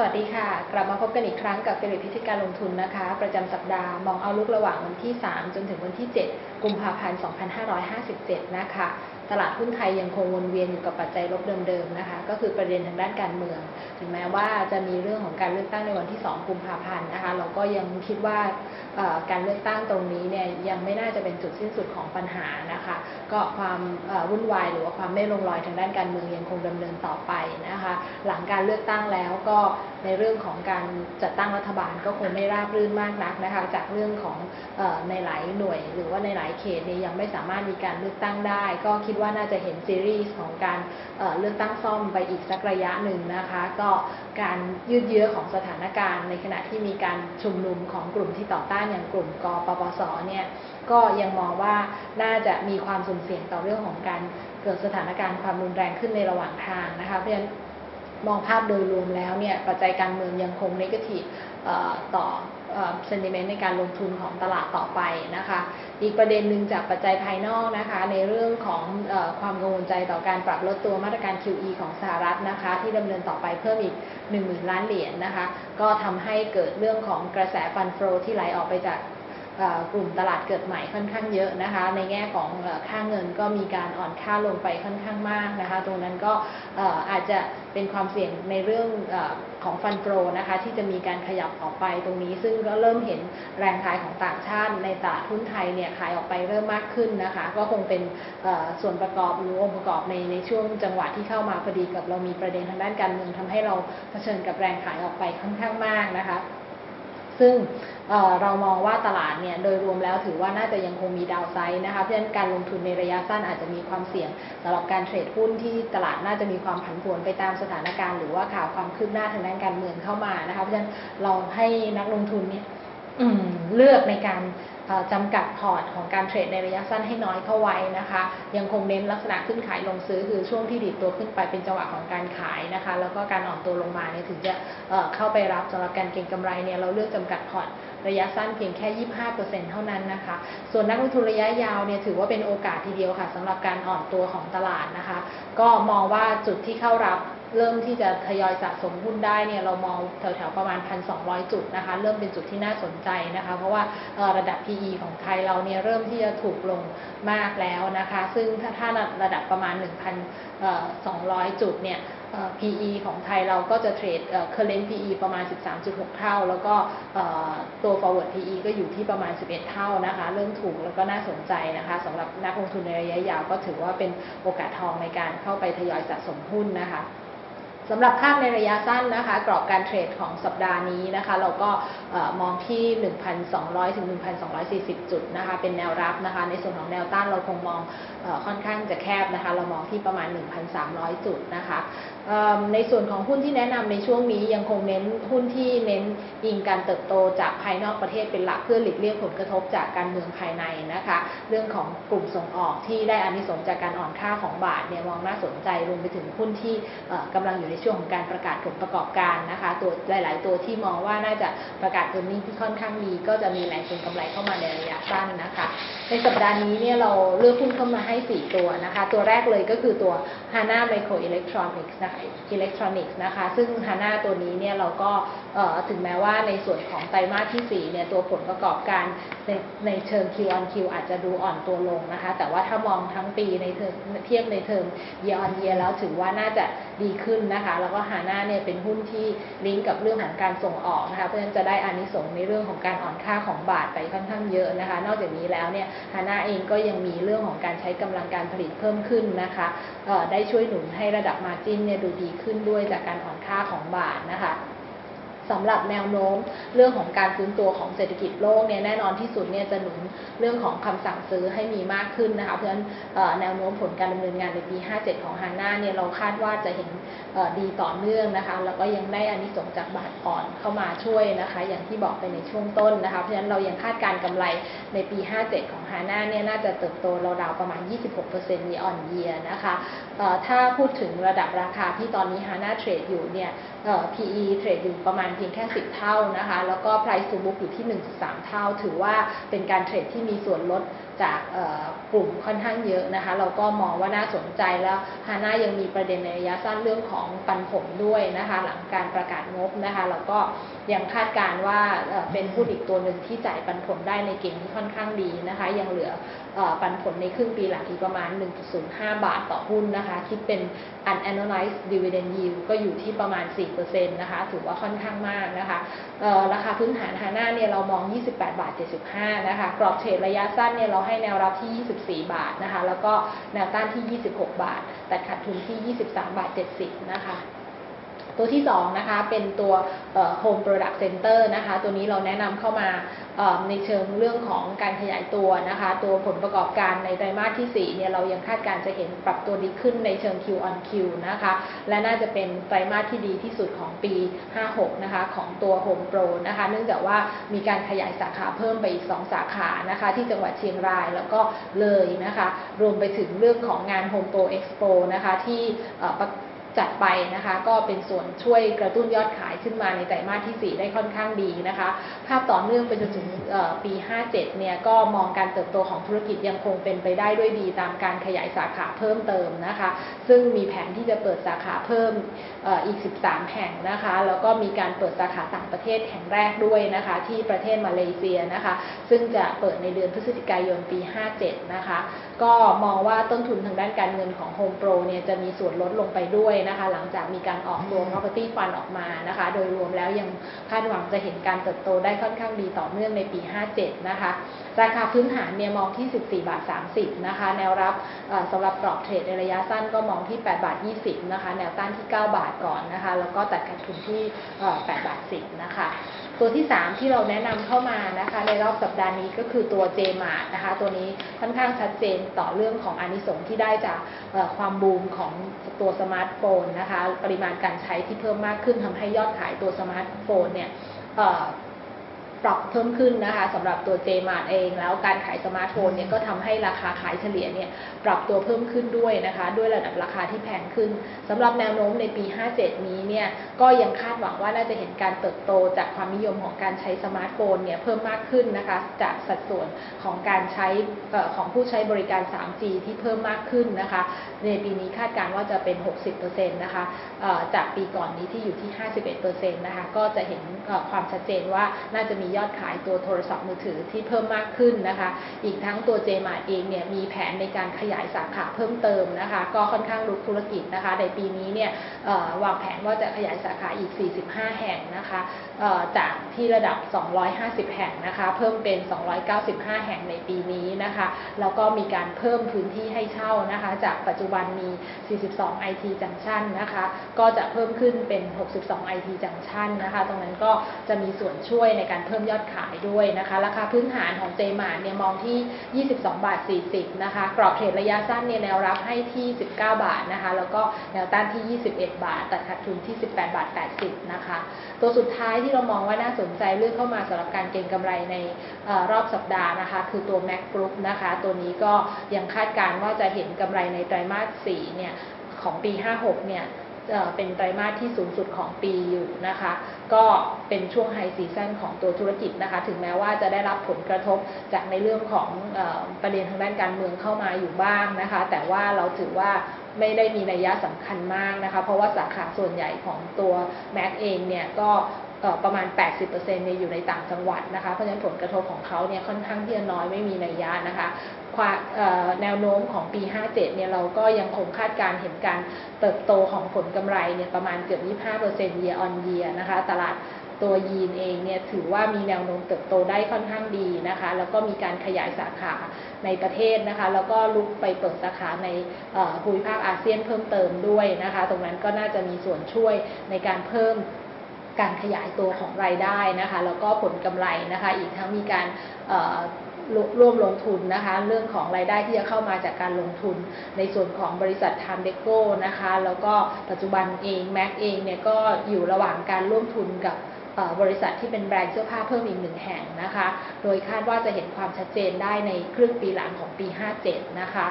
สวัสดีค่ะ กลับมาพบกันอีกครั้งกับเฟรนพิชิตการลงทุนนะคะ ประจำสัปดาห์มองเอาลุกระหว่างวันที่ 3 จนถึงวันที่ 7 กุมภาพันธ์ 2557 นะคะ ตลาดหุ้นไทยยังคงวนเวียนอยู่กับปัจจัยลบเดิมๆนะคะ ก็คือประเด็นทางด้านการเมือง ถึงแม้ว่าจะมีเรื่องของการเลือกตั้งในวันที่ 2 กุมภาพันธ์นะคะ เราก็ยังคิดว่าการเลือกตั้งตรงนี้เนี่ยยังไม่น่าจะเป็นจุดสิ้นสุดของปัญหานะคะ ก็ความวุ่นวายหรือว่าความไม่ลงรอยทางด้านการเมืองยังคงดำเนินต่อไปนะคะ หลังการเลือกตั้งแล้วก็ในเรื่องของการจัดตั้งรัฐบาลก็คงไม่ราบรื่นมากนักนะคะ จากเรื่องของในหลายหน่วย หรือว่าในหลายเขตเนี่ยยังไม่สามารถมีการเลือกตั้งได้ ก็คิดว่าน่าจะเห็นซีรีส์ของการเลือกตั้งซ่อมไปอีกสักระยะหนึ่งนะคะ ก็การยืดเยื้อของสถานการณ์ ในขณะที่มีการชุมนุมของกลุ่มที่ต่อต้านอย่างกลุ่มกปปสเนี่ยก็ยังมองว่าน่าจะมีความสุ่มเสี่ยงต่อเรื่องของการเกิดสถานการณ์ความรุนแรงขึ้นในระหว่างทางนะคะเพราะฉะนั้น มองภาพโดยรวมแล้วเนี่ยปัจจัยการเมืองยังคงนกาทีฟต่อเซนติเมนต์ในการลงทุนของตลาดต่อไปนะคะ อีกประเด็นหนึ่งจากปัจจัยภายนอกนะคะ ในเรื่องของอความกังวลใจต่อการปรับลดตัวมาตรการ QE ของสหรัฐนะคะ ที่ดำเนินต่อไปเพิ่มอีก 1 0,000 ล้านเหรียญนนะคะ ก็ทำให้เกิดเรื่องของกระแสฟันโฟที่ไหลออกไปจาก กลุ่มตลาดเกิดใหม่ค่อนข้างเยอะนะคะ ในแง่ของค่าเงินก็มีการอ่อนค่าลงไปค่อนข้างมากนะคะ ตรงนั้นก็อาจจะเป็นความเสี่ยงในเรื่องของฟันโปรนะคะ ที่จะมีการขยับออกไปตรงนี้ ซึ่งก็เริ่มเห็นแรงขายของต่างชาติในตลาดหุ้นไทยเนี่ยขายออกไปเริ่มมากขึ้นนะคะ ก็คงเป็นส่วนประกอบหรือองค์ประกอบในในช่วงจังหวะที่เข้ามาพอดีกับเรามีประเด็นทางด้านการเมืองทำให้เราเผชิญกับแรงขายออกไปค่อนข้างมากนะคะ ซึ่งเรามองว่าตลาดเนี่ยโดยรวมแล้วถือว่าน่าจะยังคงมีดาวไซด์นะคะเพราะฉะนั้นการลงทุนในระยะสั้นอาจจะมีความเสี่ยงสำหรับการเทรดหุ้นที่ตลาดน่าจะมีความผันผวนไปตามสถานการณ์หรือว่าข่าวความคืบหน้าทางด้านการเมืองเข้ามานะคะเพราะฉะนั้นเราให้นักลงทุนเนี่ยเลือกในการ จำกัดพอร์ตของการเทรดในระยะสั้นให้น้อยเข้าไว้นะคะ ยังคงเน้นลักษณะขึ้นขายลงซื้อคือช่วงที่ดีดตัวขึ้นไปเป็นจังหวะของการขายนะคะ แล้วก็การอ่อนตัวลงมาเนี่ยถึงจะเข้าไปรับสำหรับการเก็งกำไรเนี่ยเราเลือกจำกัดพอร์ต ระยะสั้นเพียงแค่ 25%เท่านั้นนะคะ ส่วนนักลงทุนระยะยาวเนี่ยถือว่าเป็นโอกาสทีเดียวค่ะสำหรับการอ่อนตัวของตลาดนะคะ ก็มองว่าจุดที่เข้ารับเริ่มที่จะทยอยสะสมหุ้นได้เนี่ยเรามองแถวๆประมาณ 1,200 จุดนะคะ เริ่มเป็นจุดที่น่าสนใจนะคะ เพราะว่าระดับ PE ของไทยเราเนี่ยเริ่มที่จะถูกลงมากแล้วนะคะ ซึ่งถ้าถ้าระดับประมาณ 1,200 จุดเนี่ย PE ของไทยเราก็จะเทรด current PE ประมาณ 13.6 เท่า แล้วก็ตัว forward PE ก็อยู่ที่ประมาณ 11 เท่านะคะ เริ่มถูกแล้วก็น่าสนใจนะคะสำหรับนักลงทุนในระยะยาวก็ถือว่าเป็นโอกาสทองในการเข้าไปทยอยสะสมหุ้นนะคะสำหรับภาพในระยะสั้นนะคะ กรอบการเทรดของสัปดาห์นี้นะคะ เราก็มองที่ 1,200 ถึง 1,240 จุดนะคะ เป็นแนวรับนะคะ ในส่วนของแนวต้านเราคงมองค่อนข้างจะแคบนะคะ เรามองที่ประมาณ 1,300 จุดนะคะ ในส่วนของหุ้นที่แนะนำในช่วงนี้ยังคงเน้นหุ้นที่เน้นอิงการเติบโตจากภายนอกประเทศเป็นหลักเพื่อหลีกเลี่ยงผลกระทบจากการเมืองภายในนะคะ เรื่องของกลุ่มส่งออกที่ได้อานิสงส์จากการอ่อนค่าของบาทเนี่ยมองน่าสนใจรวมไปถึงหุ้นที่กำลังอยู่ในช่วงของการประกาศผลประกอบการนะคะ ตัวหลาย ๆ ตัวที่มองว่าน่าจะประกาศตัวนี้ที่ค่อนข้างดีก็จะมีแรงเก็งกำไรเข้ามาในระยะสั้นนะคะ ในสัปดาห์นี้เนี่ยเราเลือกหุ้นเข้ามาให้ 4 ตัวนะคะ ตัวแรกเลยก็คือตัว HANA Micro Electronics นะคะ Electronics นะคะ ซึ่ง HANA ตัวนี้เนี่ยเราก็ถึงแม้ว่าในส่วนของไตรมาสที่4เนี่ยตัวผลประกอบการในในเชิง Q on Q อาจจะดูอ่อนตัวลงนะคะ แต่ว่าถ้ามองทั้งปีในเทอมเทียบในเทอม year on year แล้วถือว่าน่าจะดีขึ้นนะคะ แล้วก็ฮาน่าเนี่ยเป็นหุ้นที่ลิงก์กับเรื่องของการส่งออกนะคะ เพราะฉะนั้นจะได้อานิสงส์ในเรื่องของการอ่อนค่าของบาทไปค่อนข้างเยอะนะคะ นอกจากนี้แล้วเนี่ยฮาน่าเองก็ยังมีเรื่องของการใช้กำลังการผลิตเพิ่มขึ้นนะคะได้ช่วยหนุนให้ระดับมาจิ้นเนี่ยดูดีขึ้นด้วยจากการอ่อนค่าของบาทนะคะ สำหรับแนวโน้มเรื่องของการฟื้นตัวของเศรษฐกิจโลกเนี่ยแน่นอนที่สุดเนี่ยจะหนุนเรื่องของคำสั่งซื้อให้มีมากขึ้นนะคะเพราะฉะนั้นแนวโน้มผลการดำเนินงานในปี 57 ของฮาน่าเนี่ยเราคาดว่าจะเห็นดีต่อเนื่องนะคะแล้วก็ยังได้อานิสงส์จากบาทอ่อนเข้ามาช่วยนะคะ อย่างที่บอกไปในช่วงต้นนะคะเพราะฉะนั้นเรายังคาดการกำไรในปี 57 ของฮาน่าเนี่ยน่าจะเติบโตราวๆประมาณ 26% year on year นะคะถ้าพูดถึงระดับราคาที่ตอนนี้ฮาน่าเทรดอยู่เนี่ย PE เทรดอยู่ประมาณเพียงแค่ 10 เท่านะคะ แล้วก็ price to book อยู่ที่ 1.3 เท่า ถือว่าเป็นการเทรดที่มีส่วนลดจากกลุ่มค่อนข้างเยอะนะคะ เราก็มองว่าน่าสนใจแล้วฮาน่ายังมีประเด็นในระยะสั้นเรื่องของปันผลด้วยนะคะ หลังการประกาศงบนะคะเราก็ยังคาดการณ์ว่าเป็นหุ้นอีกตัวหนึ่งที่จ่ายปันผลได้ในเกณฑ์ที่ค่อนข้างดีนะคะ ยังเหลือปันผลในครึ่งปีหลังอีกประมาณ 1.05 บาทต่อหุ้นนะคะ คิดเป็น unannualized dividend yield ก็อยู่ที่ประมาณ 4%นะคะ ถือว่าค่อนข้างมากนะคะราคาพื้นฐานฮาน่าเนี่ยเรามอง 28 บาท 75 นะคะ กรอบเทรดระยะสั้นเนี่ยเราให้แนวรับที่ 24 บาทนะคะ แล้วก็แนวต้านที่ 26 บาท แต่ขาดทุนที่ 23 บาท 70 นะคะ ตัวที่2นะคะเป็นตัว Home Product Center นะคะ ตัวนี้เราแนะนำเข้ามาในเชิงเรื่องของการขยายตัวนะคะ ตัวผลประกอบการในไตรมาสที่ 4 เนี่ยเรายังคาดการจะเห็นปรับตัวดีขึ้นในเชิง Q on Q นะคะ และน่าจะเป็นไตรมาสที่ดีที่สุดของปี 56 นะคะ ของตัว Home Pro นะคะ เนื่องจากว่ามีการขยายสาขาเพิ่มไปอีก 2 สาขานะคะ ที่จังหวัดเชียงรายแล้วก็เลยนะคะ รวมไปถึงเรื่องของงาน Home Pro Expo นะคะที่ จัดไปนะคะ ก็เป็นส่วนช่วยกระตุ้นยอดขายขึ้นมาในไตรมาสที่ 4 ได้ค่อนข้างดีนะคะ ภาพต่อเนื่องไปจนถึง ปี57เนี่ยก็มองการเติบโตของธุรกิจยังคงเป็นไปได้ด้วยดีตามการขยายสาขาเพิ่มเติมนะคะ ซึ่งมีแผนที่จะเปิดสาขาเพิ่มอีก 13 แห่งนะคะ แล้วก็มีการเปิดสาขาต่างประเทศแห่งแรกด้วยนะคะ ที่ประเทศมาเลเซียนะคะ ซึ่งจะเปิดในเดือนพฤศจิกายนปี 57 นะคะ ก็มองว่าต้นทุนทางด้านการเงินของ Home Pro เนี่ยจะมีส่วนลดลงไปด้วยนะคะ หลังจากมีการออกตัว property fund ออกมานะคะ โดยรวมแล้วยังคาดหวังจะเห็นการเติบโตได้ค่อนข้างดีต่อเนื่องในปี57 นะคะ ราคาพื้นฐานเนี่ยมองที่ 14 บาท 30 นะคะ แนวรับสำหรับกรอบเทรดในระยะสั้นก็มองที่ 8 บาท 20 นะคะ แนวต้านที่ 9 บาทก่อนนะคะ แล้วก็ตัดขาดทุนที่ 8 บาท 10 นะคะตัวที่ 3 ที่เราแนะนำเข้ามานะคะในรอบสัปดาห์นี้ก็คือตัว JMart นะคะ ตัวนี้ค่อนข้างชัดเจนต่อเรื่องของอานิสงส์ที่ได้จากความบูมของตัวสมาร์ทโฟนนะคะ ปริมาณการใช้ที่เพิ่มมากขึ้นทำให้ยอดขายตัวสมาร์ทโฟนเนี่ย ปรับเพิ่มขึ้นนะคะสำหรับตัว JMart เอง แล้วการขายสมาร์ทโฟนเนี่ยก็ทำให้ราคาขายเฉลี่ยเนี่ยปรับตัวเพิ่มขึ้นด้วยนะคะ ด้วยระดับราคาที่แพงขึ้นสำหรับแนวโน้มในปี 57 นี้เนี่ยก็ยังคาดหวังว่าน่าจะเห็นการเติบโตจากความนิยมของการใช้สมาร์ทโฟนเนี่ยเพิ่มมากขึ้นนะคะจากสัดส่วนของการใช้ของผู้ใช้บริการ 3G ที่เพิ่มมากขึ้นนะคะ ในปีนี้คาดการณ์ว่าจะเป็น 60%นะคะจากปีก่อนนี้ที่อยู่ที่ 51%นะคะก็จะเห็นความชัดเจนว่าน่าจะมียอดขายตัวโทรศัพท์มือถือที่เพิ่มมากขึ้นนะคะ อีกทั้งตัว JMart เองเนี่ยมีแผนในการขยายสาขาเพิ่มเติมนะคะ ก็ค่อนข้างรุกธุรกิจนะคะ ในปีนี้เนี่ยวางแผนว่าจะขยายสาขาอีก 45 แห่งนะคะจากที่ระดับ 250 แห่งนะคะ เพิ่มเป็น 295 แห่งในปีนี้นะคะ แล้วก็มีการเพิ่มพื้นที่ให้เช่านะคะ จากปัจจุบันมี 42 IT Junction นะคะ ก็จะเพิ่มขึ้นเป็น 62 IT Junction นะคะ ตรงนั้นก็จะมีส่วนช่วยในการเพิ่มยอดขายด้วยนะคะ ราคาพื้นฐานของ JMart เนี่ยมองที่ 22 บาท 40 นะคะ กรอบเทรดระยะสั้นเนี่ยแนวรับให้ที่ 19 บาทนะคะ แล้วก็แนวต้านที่ 21 บาท ตัดขาดทุนที่ 18 บาท 80 นะคะ ตัวสุดท้ายที่เรามองว่าน่าสนใจเลือกเข้ามาสำหรับการเก็งกำไรในออรอบสัปดาห์นะคะ คือตัว Mac Group นะคะ ตัวนี้ก็ยังคาดการณ์ว่าจะเห็นกำไรในไตรมาส 4 เนี่ยของปี 56 เนี่ย เป็นไตรมาสที่สูงสุดของปีอยู่นะคะ ก็เป็นช่วงไฮซีซันของตัวธุรกิจนะคะ ถึงแม้ว่าจะได้รับผลกระทบจากในเรื่องของอประเด็นทางด้านการเมืองเข้ามาอยู่บ้างนะคะ แต่ว่าเราถือว่าไม่ได้มีนัยยะสำคัญมากนะคะ เพราะว่าสาขาส่วนใหญ่ของตัวแม็กเองเนี่ยก็ ประมาณ 80%เนี่ยอยู่ในต่างจังหวัดนะคะ เพราะฉะนั้นผลกระทบของเขาเนี่ยค่อนข้างที่จะน้อยไม่มีนัยยะนะคะความแนวโน้มของปี 57 เนี่ยเราก็ยังคงคาดการเห็นการเติบโตของผลกำไรเนี่ยประมาณเกือบ 25% year on year นะคะ ตลาดตัวยีนเองเนี่ยถือว่ามีแนวโน้มเติบโตได้ค่อนข้างดีนะคะ แล้วก็มีการขยายสาขาในประเทศนะคะ แล้วก็ลุกไปเปิดสาขาในภูมิภาคอาเซียนเพิ่มเติมด้วยนะคะ ตรงนั้นก็น่าจะมีส่วนช่วยในการเพิ่ม การขยายตัวของรายได้นะคะแล้วก็ผลกำไรนะคะอีกทั้งมีการร่วมลงทุนนะคะ เรื่องของรายได้ที่จะเข้ามาจากการลงทุนในส่วนของบริษัท t i m e d e c o นะคะ แล้วก็ปัจจุบันเอง Mac เองเนี่ยก็อยู่ระหว่างการร่วมทุนกับบริษัทที่เป็นแบรนด์เสื้อผ้าเพิ่มอีกหนึ่งแห่งนะคะ โดยคาดว่าจะเห็นความชัดเจนได้ในครึ่งปีหลังของปี 57 นะคะ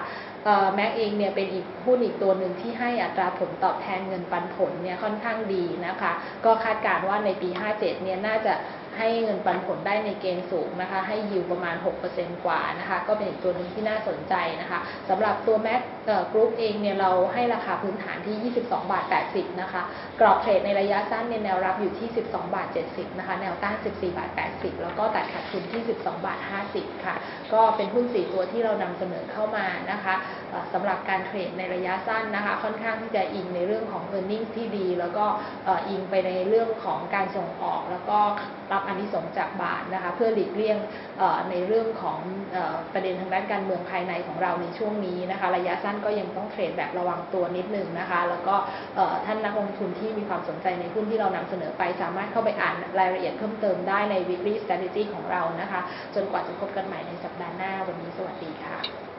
แม็กเองเนี่ยเป็นอีกหุ้นอีกตัวหนึ่งที่ให้อัตราผลตอบแทนเงินปันผลเนี่ยค่อนข้างดีนะคะ ก็คาดการณ์ว่าในปี 57 เนี่ยน่าจะให้เงินปันผลได้ในเกณฑ์สูงนะคะ ให้ยิวประมาณ 6%กว่านะคะ ก็เป็นอีกตัวหนึ่งที่น่าสนใจนะคะสำหรับตัว Mac กกรุ๊ปเองเนี่ยเราให้ราคาพื้นฐานที่ 22 บาท 80 นะคะ กรอบเทรดในระยะสั้นเนี่ยแนวรับอยู่ที่ 12 บาท 70 นะคะ แนวต้าน 14 บาท 80 แล้วก็ตัดขาดทุนที่ 12 บาท 50 ค่ะ ก็เป็นหุ้น 4 ตัวที่เรานำเสนอเข้ามานะคะสำหรับการเทรดในระยะสั้นนะคะ ค่อนข้างที่จะอิงในเรื่องของ e a r n i n g ที่ดี แล้วก็อิงไปในเรื่องของการส่งออก แล้วก็รับอนิสงจากบาทนะคะ เพื่อหลีกเลี่ยงในเรื่องของอประเด็นทางด้านการเมืองภายในของเราในช่วงนี้นะคะ ระยะสั้นก็ยังต้องเทรดแบบระวังตัวนิดนึงนะคะ แล้วก็ท่านนักลงทุนที่มีความสนใจในหุ้นที่เรานำเสนอไป สามารถเข้าไปอ่านรายละเอียดเพิ่มเติมได้ใน weekly strategy ของเรานะคะ จนกว่าจะพบกันใหม่ในสัปดาห์หน้าวันนี้สวัสดีค่ะ